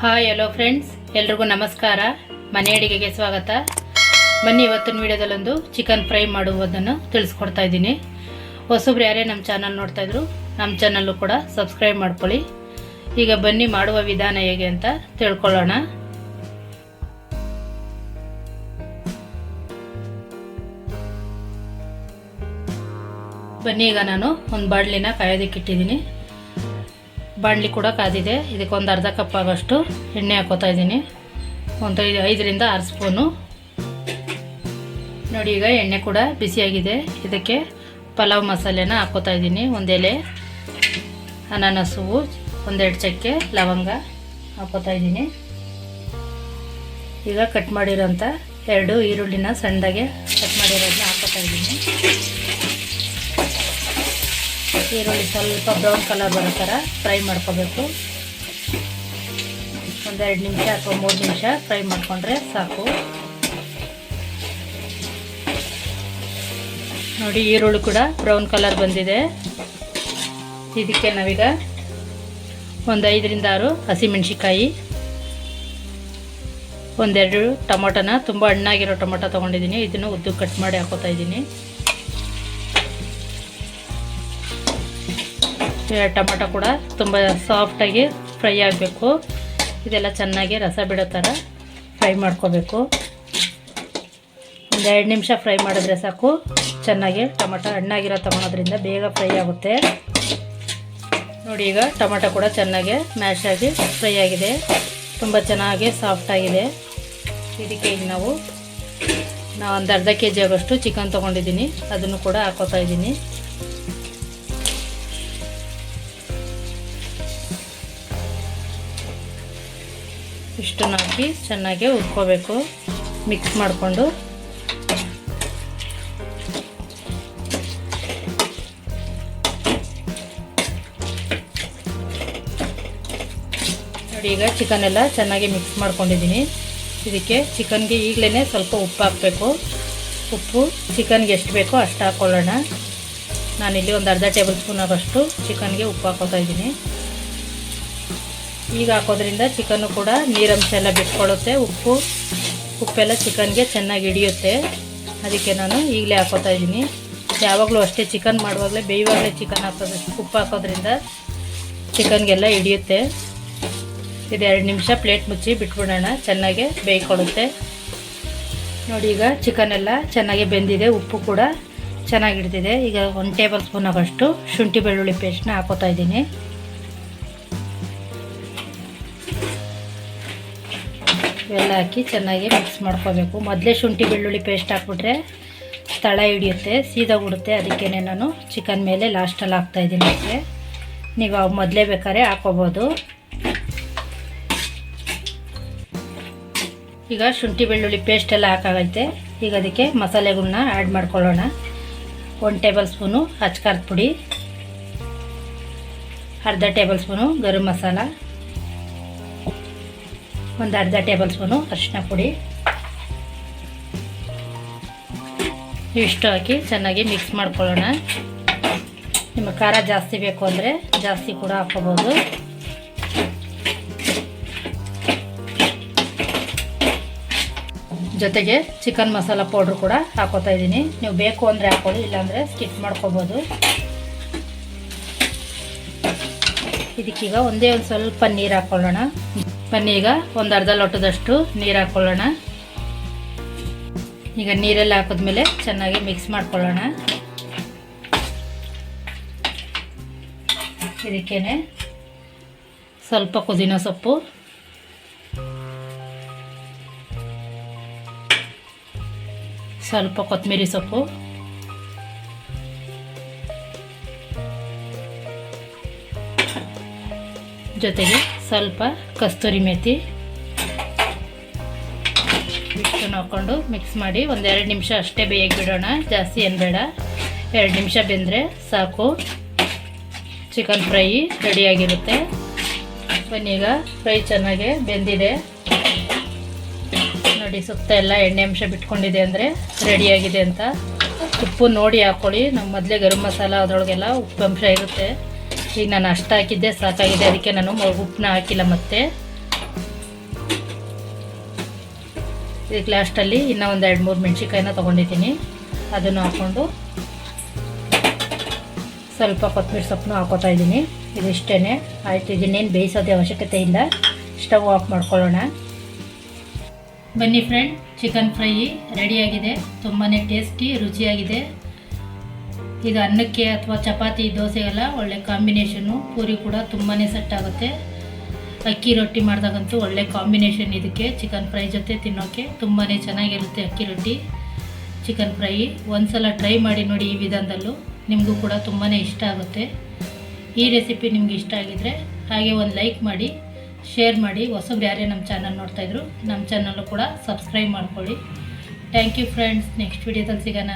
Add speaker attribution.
Speaker 1: Hi hello friends ಎಲ್ರಿಗೂ ನಮಸ್ಕಾರ. ಮನೆ ಅಡಿಗೆಗೆ ಸ್ವಾಗತ. ಬನ್ನಿ ಇವತ್ತಿನ ವಿಡಿಯೋದಲ್ಲೊಂದು ಚಿಕನ್ ಫ್ರೈ ಮಾಡುವುದನ್ನು ತಿಳಿಸ್ಕೊಡ್ತಾ ಇದ್ದೀನಿ. ಹೊಸಬ್ರು ಯಾರೇ ನಮ್ಮ ಚಾನಲ್ ನೋಡ್ತಾಯಿದ್ರು ನಮ್ಮ ಚಾನಲ್ಲು ಕೂಡ ಸಬ್ಸ್ಕ್ರೈಬ್ ಮಾಡ್ಕೊಳ್ಳಿ. ಈಗ ಬನ್ನಿ ಮಾಡುವ ವಿಧಾನ ಹೇಗೆ ಅಂತ ತಿಳ್ಕೊಳ್ಳೋಣ. ಬನ್ನಿ ಈಗ ನಾನು ಒಂದು ಬಾಡ್ಲಿನ ಕಾಯೋದಕ್ಕೆ ಇಟ್ಟಿದ್ದೀನಿ. ಬಾಣಲಿ ಕೂಡ ಕಾದಿದೆ ಇದಕ್ಕೆ ಒಂದು ಅರ್ಧ ಕಪ್ ಆಗೋಷ್ಟು ಎಣ್ಣೆ ಹಾಕೋತಾ ಇದ್ದೀನಿ. ಒಂದು ಐದು, ಐದರಿಂದ ಆರು ಸ್ಪೂನು. ನೋಡಿ, ಈಗ ಎಣ್ಣೆ ಕೂಡ ಬಿಸಿಯಾಗಿದೆ ಇದಕ್ಕೆ ಪಲಾವ್ ಮಸಾಲೆನ ಹಾಕೋತಾ ಇದ್ದೀನಿ. ಒಂದು ಎಲೆ, ಅನಾನಸು, ಒಂದೆರಡು ಚಕ್ಕೆ, ಲವಂಗ ಹಾಕೋತಾ ಇದ್ದೀನಿ. ಈಗ ಕಟ್ ಮಾಡಿರೋಂಥ ಎರಡು ಈರುಳ್ಳಿನ ಸಣ್ಣದಾಗೆ ಕಟ್ ಮಾಡಿರೋದನ್ನ ಹಾಕೋತಾ ಇದ್ದೀನಿ. ಈರುಳ್ಳಿ ಸ್ವಲ್ಪ ಬ್ರೌನ್ ಕಲರ್ ಬರೋ ಥರ ಫ್ರೈ ಮಾಡ್ಕೋಬೇಕು. ಒಂದೆರಡು ನಿಮಿಷ ಅಥವಾ ಮೂರು ನಿಮಿಷ ಫ್ರೈ ಮಾಡಿಕೊಂಡ್ರೆ ಸಾಕು. ನೋಡಿ, ಈರುಳ್ಳಿ ಕೂಡ ಬ್ರೌನ್ ಕಲರ್ ಬಂದಿದೆ. ಇದಕ್ಕೆ ನಾವೀಗ ಒಂದು ಐದರಿಂದ ಆರು ಹಸಿಮೆಣ್ಸಿಕಾಯಿ ಒಂದೆರಡು ಟೊಮೊಟೊನ, ತುಂಬ ಹಣ್ಣಾಗಿರೋ ಟೊಮೊಟೊ ತೊಗೊಂಡಿದ್ದೀನಿ. ಇದನ್ನು ಉದ್ದು ಕಟ್ ಮಾಡಿ ಹಾಕೋತಾ ಇದ್ದೀನಿ. ಟೊಮೊಟೊ ಕೂಡ ತುಂಬ ಸಾಫ್ಟಾಗಿ ಫ್ರೈ ಆಗಬೇಕು. ಇದೆಲ್ಲ ಚೆನ್ನಾಗಿ ರಸ ಬಿಡೋ ಥರ ಫ್ರೈ ಮಾಡ್ಕೋಬೇಕು. ಒಂದು ಎರಡು ನಿಮಿಷ ಫ್ರೈ ಮಾಡಿದ್ರೆ ಸಾಕು. ಚೆನ್ನಾಗಿ ಟೊಮೆಟೊ ಹಣ್ಣಾಗಿರೋ ತೊಗೊಳೋದ್ರಿಂದ ಬೇಗ ಫ್ರೈ ಆಗುತ್ತೆ. ನೋಡಿ ಈಗ ಟೊಮೆಟೊ ಕೂಡ ಚೆನ್ನಾಗಿ ಮ್ಯಾಶ್ ಆಗಿ ಫ್ರೈ ಆಗಿದೆ. ತುಂಬ ಚೆನ್ನಾಗಿ ಸಾಫ್ಟಾಗಿದೆ ಇದಕ್ಕೆ ಈಗ ನಾವು ನಾವು ಒಂದು ಅರ್ಧ ಕೆ ಜಿ ಆಗೋಷ್ಟು ಚಿಕನ್ ತೊಗೊಂಡಿದ್ದೀನಿ. ಅದನ್ನು ಕೂಡ ಹಾಕೋತಾ ಇದ್ದೀನಿ. ಇಷ್ಟನ್ನು ಹಾಕಿ ಚೆನ್ನಾಗಿ ಉರ್ಕೋಬೇಕು ಮಿಕ್ಸ್ ಮಾಡಿಕೊಂಡು. ನೋಡಿ, ಈಗ ಚಿಕನ್ ಎಲ್ಲ ಚೆನ್ನಾಗಿ ಮಿಕ್ಸ್ ಮಾಡ್ಕೊಂಡಿದ್ದೀನಿ. ಇದಕ್ಕೆ ಚಿಕನ್ಗೆ ಈಗಲೇ ಸ್ವಲ್ಪ ಉಪ್ಪು ಹಾಕಬೇಕು. ಉಪ್ಪು ಚಿಕನ್ಗೆ ಎಷ್ಟು ಬೇಕೋ ಅಷ್ಟು ಹಾಕ್ಕೊಳ್ಳೋಣ ನಾನಿಲ್ಲಿ ಒಂದು ಅರ್ಧ ಟೇಬಲ್ ಸ್ಪೂನ್ ಆಗೋಷ್ಟು ಚಿಕನ್ಗೆ ಉಪ್ಪು ಹಾಕೋತಾ ಇದ್ದೀನಿ. ಈಗ ಹಾಕೋದ್ರಿಂದ ಚಿಕನ್ನು ಕೂಡ ನೀರಂಶ ಎಲ್ಲ ಬಿಟ್ಕೊಳ್ಳುತ್ತೆ. ಉಪ್ಪು, ಉಪ್ಪೆಲ್ಲ ಚಿಕನ್ಗೆ ಚೆನ್ನಾಗಿ ಹಿಡಿಯುತ್ತೆ. ಅದಕ್ಕೆ ನಾನು ಈಗಲೇ ಹಾಕೋತಾ ಇದ್ದೀನಿ. ಯಾವಾಗಲೂ ಅಷ್ಟೇ ಚಿಕನ್ ಮಾಡುವಾಗಲೇ, ಬೇಯುವಾಗಲೇ ಚಿಕನ್ ಹಾಕೋದು ಉಪ್ಪು ಹಾಕೋದ್ರಿಂದ ಚಿಕನ್ಗೆಲ್ಲ ಹಿಡಿಯುತ್ತೆ. ಇದು ಎರಡು ನಿಮಿಷ ಪ್ಲೇಟ್ ಮುಚ್ಚಿ ಬಿಟ್ಬಿಡೋಣ. ಚೆನ್ನಾಗೆ ಬೇಯ್ಕೊಳ್ಳುತ್ತೆ. ನೋಡಿ ಈಗ ಚಿಕನ್ ಎಲ್ಲ ಚೆನ್ನಾಗಿ ಬೆಂದಿದೆ. ಉಪ್ಪು ಕೂಡ ಚೆನ್ನಾಗಿ ಹಿಡ್ದಿದೆ. ಈಗ ಒಂದು ಟೇಬಲ್ ಸ್ಪೂನ್ ಆಗೋಷ್ಟು ಶುಂಠಿ ಬೆಳ್ಳುಳ್ಳಿ ಪೇಸ್ಟ್ನ ಹಾಕೋತಾ ಇದ್ದೀನಿ. ಇವೆಲ್ಲ ಹಾಕಿ ಚೆನ್ನಾಗಿ ಮಿಕ್ಸ್ ಮಾಡ್ಕೋಬೇಕು. ಮೊದಲೇ ಶುಂಠಿ ಬೆಳ್ಳುಳ್ಳಿ ಪೇಸ್ಟ್ ಹಾಕ್ಬಿಟ್ರೆ ತಳ ಹಿಡಿಯುತ್ತೆ ಸೀದಾಗಿಬಿಡುತ್ತೆ ಅದಕ್ಕೇ ನಾನು ಚಿಕನ್ ಮೇಲೆ ಲಾಸ್ಟಲ್ಲಿ ಹಾಕ್ತಾಯಿದ್ದೀನಿ ಅದಕ್ಕೆ ನೀವು ಅವು ಮೊದಲೇ ಬೇಕಾದ್ರೆ ಹಾಕೋಬೋದು. ಈಗ ಶುಂಠಿ ಬೆಳ್ಳುಳ್ಳಿ ಪೇಸ್ಟ್ ಎಲ್ಲ ಹಾಕಾಗೈತೆ. ಈಗ ಅದಕ್ಕೆ ಮಸಾಲೆಗಳನ್ನ ಆ್ಯಡ್ ಮಾಡ್ಕೊಳ್ಳೋಣ. ಒಂದು ಟೇಬಲ್ ಸ್ಪೂನು ಅಚ್ಕಾರದ ಪುಡಿ, ಅರ್ಧ ಟೇಬಲ್ ಸ್ಪೂನು ಗರಂ ಮಸಾಲ. ಒಂದು ಅರ್ಧ ಟೇಬಲ್ ಸ್ಪೂನು ಅರಿಶಿನ ಪುಡಿ. ಇಷ್ಟು ಹಾಕಿ ಚೆನ್ನಾಗಿ ಮಿಕ್ಸ್ ಮಾಡ್ಕೊಳ್ಳೋಣ. ನಿಮ್ಮ ಖಾರ ಜಾಸ್ತಿ ಬೇಕು ಅಂದರೆ ಜಾಸ್ತಿ ಕೂಡ ಹಾಕೋಬೋದು ಜೊತೆಗೆ ಚಿಕನ್ ಮಸಾಲ ಪೌಡ್ರ್ ಕೂಡ ಹಾಕೋತಾ ಇದ್ದೀನಿ. ನೀವು ಬೇಕು ಅಂದರೆ ಹಾಕೊಳ್ಳಿ, ಇಲ್ಲಾಂದರೆ ಸ್ಕಿಪ್ ಮಾಡ್ಕೋಬೋದು. ಇದಕ್ಕೀಗ ಒಂದೇ ಒಂದು ಸ್ವಲ್ಪ ನೀರು ಹಾಕ್ಕೊಳ್ಳೋಣ ಬನ್ನಿ ಈಗ ಒಂದು ಅರ್ಧ ಲೋಟದಷ್ಟು ನೀರು ಹಾಕ್ಕೊಳ್ಳೋಣ ಈಗ ನೀರೆಲ್ಲ ಹಾಕಿದ್ಮೇಲೆ ಚೆನ್ನಾಗಿ ಮಿಕ್ಸ್ ಮಾಡ್ಕೊಳ್ಳೋಣ. ಇದಕ್ಕೇನೆ ಸ್ವಲ್ಪ ಪುದೀನ ಸೊಪ್ಪು. ಸ್ವಲ್ಪ ಕೊತ್ತಂಬರಿ ಸೊಪ್ಪು. ಜೊತೆಗೆ ಸ್ವಲ್ಪ ಕಸ್ತೂರಿ ಮೇಥಿ ಮಿಕ್ಸನ್ನು ಹಾಕ್ಕೊಂಡು ಮಿಕ್ಸ್ ಮಾಡಿ ಒಂದೆರಡು ನಿಮಿಷ ಅಷ್ಟೇ ಬೇಯಕ್ಕೆ ಬಿಡೋಣ. ಜಾಸ್ತಿ ಏನು ಬೇಡ. ಎರಡು ನಿಮಿಷ ಬೆಂದರೆ ಸಾಕು. ಚಿಕನ್ ಫ್ರೈ ರೆಡಿಯಾಗಿರುತ್ತೆ ಬನ್ನೀಗ ಫ್ರೈ ಚೆನ್ನಾಗೆ ಬೆಂದಿದೆ. ನೋಡಿ ಸುತ್ತ ಎಲ್ಲ ಎಣ್ಣೆ ಅಂಶ ಬಿಟ್ಕೊಂಡಿದೆ ಅಂದರೆ ರೆಡಿಯಾಗಿದೆ ಅಂತ. ಉಪ್ಪು ನೋಡಿ ಹಾಕ್ಕೊಳ್ಳಿ ನಮ್ಮ ಮೊದಲೇ ಗರಂ ಮಸಾಲ ಅದರೊಳಗೆಲ್ಲ ಉಪ್ಪು ಅಂಶ ಇರುತ್ತೆ. ಈಗ ನಾನು ಅಷ್ಟು ಹಾಕಿದ್ದೆ, ಸಾಕಾಗಿದೆ. ಅದಕ್ಕೆ ನಾನು ಉಪ್ಪನ್ನ ಹಾಕಿಲ್ಲ ಮತ್ತೆ. ಈಗ ಲಾಸ್ಟಲ್ಲಿ ಇನ್ನೂ ಒಂದು ಎರಡು ಮೂರು ಮೆಣಸಿಕಾಯಿನ ತೊಗೊಂಡಿದ್ದೀನಿ. ಅದನ್ನು ಹಾಕ್ಕೊಂಡು ಸ್ವಲ್ಪ ಕೊತ್ತಂಬರಿ ಸೊಪ್ಪನ್ನು ಹಾಕೋತಾ ಇದ್ದೀನಿ. ಇದಿಷ್ಟೇ ಆಯಿತು, ಇದನ್ನೇನು ಬೇಯಿಸೋದೇ ಇಲ್ಲ ಸ್ಟವ್ ಆಫ್ ಮಾಡ್ಕೊಳ್ಳೋಣ. ಬನ್ನಿ ಫ್ರೆಂಡ್ ಚಿಕನ್ ಫ್ರೈ ರೆಡಿಯಾಗಿದೆ. ತುಂಬಾ ಟೇಸ್ಟಿ ರುಚಿಯಾಗಿದೆ. ಇದು ಅನ್ನಕ್ಕೆ ಅಥವಾ ಚಪಾತಿ ದೋಸೆಗೆಲ್ಲ ಒಳ್ಳೆ ಕಾಂಬಿನೇಷನ್ನು ಪೂರಿ ಕೂಡ ತುಂಬಾ ಸೆಟ್ ಆಗುತ್ತೆ. ಅಕ್ಕಿ ರೊಟ್ಟಿ ಮಾಡಿದಾಗಂತೂ ಒಳ್ಳೆ ಕಾಂಬಿನೇಷನ್ ಇದಕ್ಕೆ. ಚಿಕನ್ ಫ್ರೈ ಜೊತೆ ತಿನ್ನೋಕ್ಕೆ ತುಂಬಾ ಚೆನ್ನಾಗಿರುತ್ತೆ ಅಕ್ಕಿ ರೊಟ್ಟಿ ಚಿಕನ್ ಫ್ರೈ ಒಂದ್ಸಲ ಟ್ರೈ ಮಾಡಿ ನೋಡಿ ಈ ವಿಧಾನದಲ್ಲೂ ನಿಮಗೂ ಕೂಡ ತುಂಬಾ ಇಷ್ಟ ಆಗುತ್ತೆ. ಈ ರೆಸಿಪಿ ನಿಮ್ಗೆ ಇಷ್ಟ ಆಗಿದ್ರೆ ಹಾಗೆ ಒಂದು ಲೈಕ್ ಮಾಡಿ ಶೇರ್ ಮಾಡಿ. ಹೊಸಬ್ರು ಯಾರೇ ನಮ್ಮ ಚಾನಲ್ ನೋಡ್ತಾಯಿದ್ರು ನಮ್ಮ ಚಾನಲ್ಲು ಕೂಡ ಸಬ್ಸ್ಕ್ರೈಬ್ ಮಾಡ್ಕೊಳ್ಳಿ. ಥ್ಯಾಂಕ್ ಯು ಫ್ರೆಂಡ್ಸ್ ನೆಕ್ಸ್ಟ್ ವಿಡಿಯೋದಲ್ಲಿ ಸಿಗೋಣ.